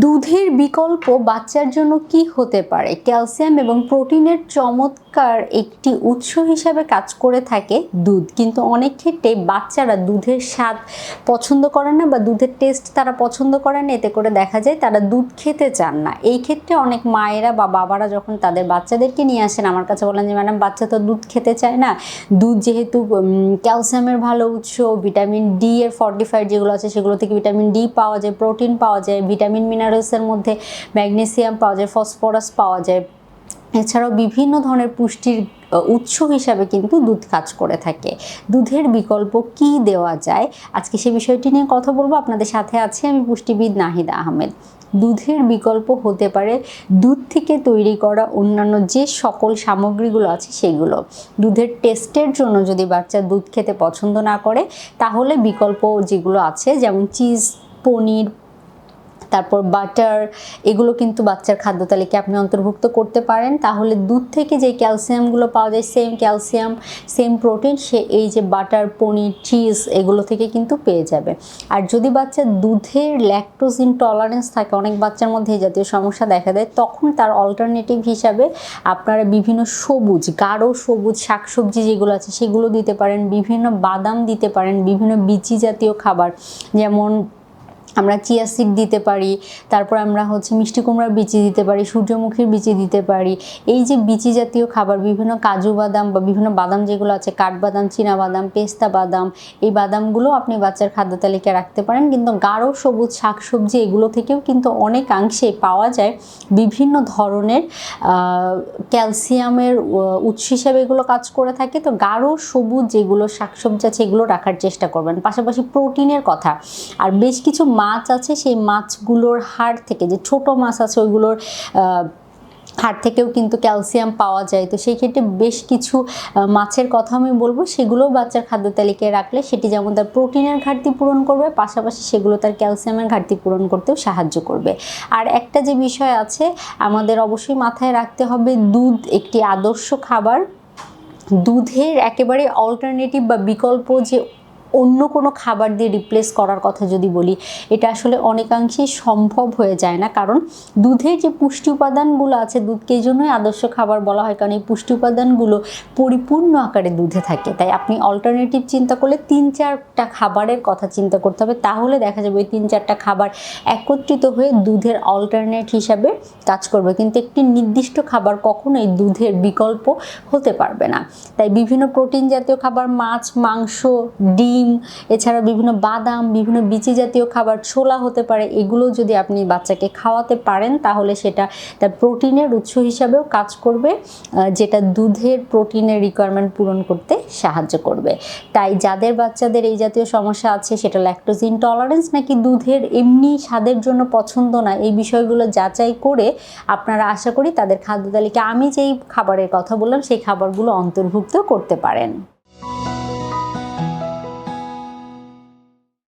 দুধের বিকল্প বাচ্চার জন্য কি হতে পারে? ক্যালসিয়াম এবং প্রোটিনের চমৎকার একটি উৎস হিসাবে কাজ করে থাকে দুধ। কিন্তু অনেক ক্ষেত্রে বাচ্চারা দুধের স্বাদ পছন্দ করে না বা দুধের টেস্ট তারা পছন্দ করে না, এতে করে দেখা যায় তারা দুধ খেতে চান না। এই ক্ষেত্রে অনেক মায়েরা বা বাবারা যখন তাদের বাচ্চাদেরকে নিয়ে আসেন, আমার কাছে বলেন যে, ম্যাডাম, বাচ্চা তো দুধ খেতে চায় না। দুধ যেহেতু ক্যালসিয়ামের ভালো উৎস, ভিটামিন ডি এর ফর্টিফাইড যেগুলো আছে, সেগুলো থেকে ভিটামিন ডি পাওয়া যায়, প্রোটিন পাওয়া যায়, ভিটামিন মিনারেলসের মধ্যে ম্যাগনেসিয়াম পাওয়া যায় ফসফরাস পাওয়া যায়। এছাড়াও বিভিন্ন ধরনের পুষ্টির উৎস হিসাবে কিন্তু দুধ কাজ করে থাকে। দুধের বিকল্প কি দেওয়া যায়? আজকে সে বিষয়টি নিয়ে কথা বলব। আপনাদের সাথে আছে আমি পুষ্টিবিদ নাহিদা আহমেদ। দুধের বিকল্প হতে পারে দুধ থেকে তৈরি করা অন্যান্য যে সকল সামগ্রীগুলো আছে সেগুলো। দুধের টেস্টের জন্য যদি বাচ্চা দুধ খেতে পছন্দ না করে, তাহলে বিকল্প যেগুলো আছে, যেমন চিজ, পনির তারপর বাটার এগুলো কিন্তু বাচ্চার খাদ্য তালিকায় আপনি অন্তর্ভুক্ত করতে পারেন। তাহলে দুধ থেকে যে ক্যালসিয়ামগুলো পাওয়া যায় সেম ক্যালসিয়াম সেম প্রোটিন সে এই যে বাটার পনির চিজ এগুলো থেকে কিন্তু পেয়ে যাবে। আর যদি বাচ্চা দুধের ল্যাকটোজ ইনটলারেন্স থাকে, অনেক বাচ্চার মধ্যে এই জাতীয় সমস্যা দেখা দেয়, তখন তার অল্টারনেটিভ হিসাবে আপনারা বিভিন্ন সবুজ, গাঢ় সবুজ শাকসবজি যেগুলো আছে, সেগুলো দিতে পারেন। বিভিন্ন বাদাম দিতে পারেন। বিভিন্ন বিচি জাতীয় খাবার, যেমন আমরা চিয়া সিড দিতে পারি, তারপর আমরা হচ্ছে মিষ্টি কুমড়ার বিচি দিতে পারি, সূর্যমুখীর বিচি দিতে পারি। এই যে বিচি জাতীয় খাবার, বিভিন্ন কাজু বাদাম বা বিভিন্ন বাদাম যেগুলো আছে, কাঠবাদাম চীনা বাদাম পেস্তা বাদাম, এই বাদামগুলো আপনি বাচ্চার খাদ্য তালিকায় রাখতে পারেন। কিন্তু গাঢ় সবুজ শাকসবজি এগুলো থেকেও কিন্তু অনেকাংশে পাওয়া যায় বিভিন্ন ধরনের ক্যালসিয়ামের উৎস হিসাবে এগুলো কাজ করে থাকে। তো গাঢ় সবুজ যেগুলো শাকসবজি আছে, এগুলো রাখার চেষ্টা করবেন। পাশাপাশি প্রোটিনের কথা। আর বেশ কিছু মাছ আছে, সেই মাছগুলোর হাড় থেকে, যে ছোট মাছ আছে ওইগুলোর হাড় থেকেও কিন্তু ক্যালসিয়াম পাওয়া যায়। তো সেই ক্ষেত্রে বেশ কিছু মাছের কথা আমি বলব সেগুলোও বাচ্চার খাদ্য তালিকায় রাখলে সেটি যেমন তার প্রোটিনের ঘাটতি পূরণ করবে, পাশাপাশি সেগুলো তার ক্যালসিয়ামের ঘাটতি পূরণ করতেও সাহায্য করবে। আর একটা যে বিষয় আছে, আমাদের অবশ্যই মাথায় রাখতে হবে দুধ, একটি আদর্শ খাবার। দুধের একেবারে অল্টারনেটিভ বা বিকল্প যে অন্য কোনো খাবার দিয়ে রিপ্লেস করার কথা যদি বলি, এটা আসলে অনেকাংশেই সম্ভব হয়ে যায় না। কারণ দুধের যে পুষ্টি উপাদানগুলো আছে, দুধকে এই জন্যই আদর্শ খাবার বলা হয়। কারণ এই পুষ্টি উপাদানগুলো পরিপূর্ণ আকারে দুধে থাকে। তাই আপনি অল্টারনেটিভ চিন্তা করলে তিন চারটা খাবারের কথা চিন্তা করতে হবে। তাহলে দেখা যাবে ওই তিন চারটা খাবার একত্রিত হয়ে দুধের অল্টারনেট হিসাবে কাজ করবে। কিন্তু একটি নির্দিষ্ট খাবার কখনোই দুধের বিকল্প হতে পারবে না। তাই বিভিন্ন প্রোটিন জাতীয় খাবার, মাছ, মাংস, ডিম এছাড়া বিভিন্ন বাদাম, বিভিন্ন বিচি জাতীয় খাবার, ছোলা হতে পারে, এগুলো যদি আপনি বাচ্চাকে খাওয়াতে পারেন, তাহলে সেটা তার প্রোটিনের উৎস হিসাবেও কাজ করবে যেটা দুধের প্রোটিনের রিকোয়ারমেন্ট পূরণ করতে সাহায্য করবে। তাই যাদের বাচ্চাদের এই জাতীয় সমস্যা আছে, সেটা ল্যাকটোজ ইনটলারেন্স নাকি দুধের এমনি স্বাদের জন্য পছন্দ না, এই বিষয়গুলো যাচাই করে আপনারা আশা করি তাদের খাদ্য তালিকা, আমি যেই খাবারের কথা বললাম, সেই খাবারগুলো অন্তর্ভুক্ত করতে পারেন।